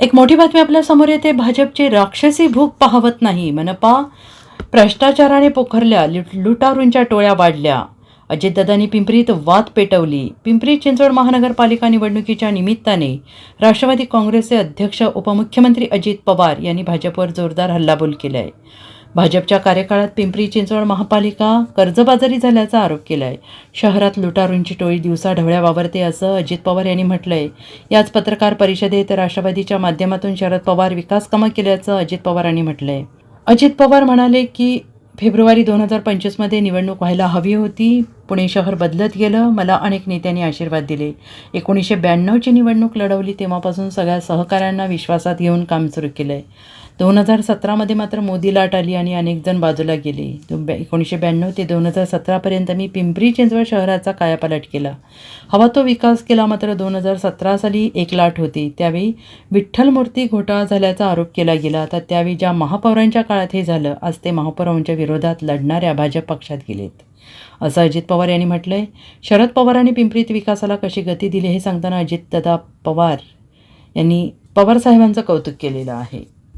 एक मोठी बातमी आपल्यासमोर येते. भाजपची राक्षसी भूक पाहवत नाही. मनपा भ्रष्टाचाराने पोखरल्या लुट- लुटारूंच्या टोळ्या वाढल्या. अजितदादांनी पिंपरीत वाद पेटवली. पिंपरी चिंचवड महानगरपालिका निवडणुकीच्या निमित्ताने राष्ट्रवादी काँग्रेसचे अध्यक्ष उपमुख्यमंत्री अजित पवार यांनी भाजपवर जोरदार हल्लाबोल केला आहे भाजपच्या कार्यकाळात पिंपरी चिंचवड महापालिका कर्जबाजारी झाल्याचा आरोप केला आहे शहरात लुटारूंची टोळी दिवसा ढवळ्या वावरते असं अजित पवार यांनी म्हटलं आहे याच पत्रकार परिषदेत राष्ट्रवादीच्या माध्यमातून शरद पवार विकास कामं केल्याचं अजित पवारांनी म्हटलं आहे अजित पवार म्हणाले की फेब्रुवारी दोन हजार पंचवीसमध्ये निवडणूक व्हायला हवी होती. पुणे शहर बदलत गेलं. मला अनेक नेत्यांनी आशीर्वाद दिले. एकोणीसशे ब्याण्णवची निवडणूक लढवली तेव्हापासून सगळ्या सहकाऱ्यांना विश्वासात घेऊन काम सुरू केलं आहे दोन हजार सतरामध्ये मात्र मोदी लाट आली आणि अनेकजण बाजूला गेले. दोन ब्या- एकोणीसशे ब्याण्णव ते दोन हजार सतरापर्यंत मी पिंपरी चिंचवड शहराचा कायापालट केला. हवा तो विकास केला मात्र दोन हजार सतरा साली एक लाट होती. त्यावेळी विठ्ठल मूर्ती घोटाळा झाल्याचा आरोप केला गेला. तर त्यावेळी ज्या महापौरांच्या काळात हे झालं आज ते महापौरांच्या विरोधात लढणाऱ्या भाजप पक्षात गेलेत. असं अजित पवार यांनी म्हटलंय. शरद पवारांनी पिंपरीत विकासाला कशी गती दिली हे सांगताना अजितदादा पवार यांनी पवार साहेबांचं कौतुक केलेलं आहे.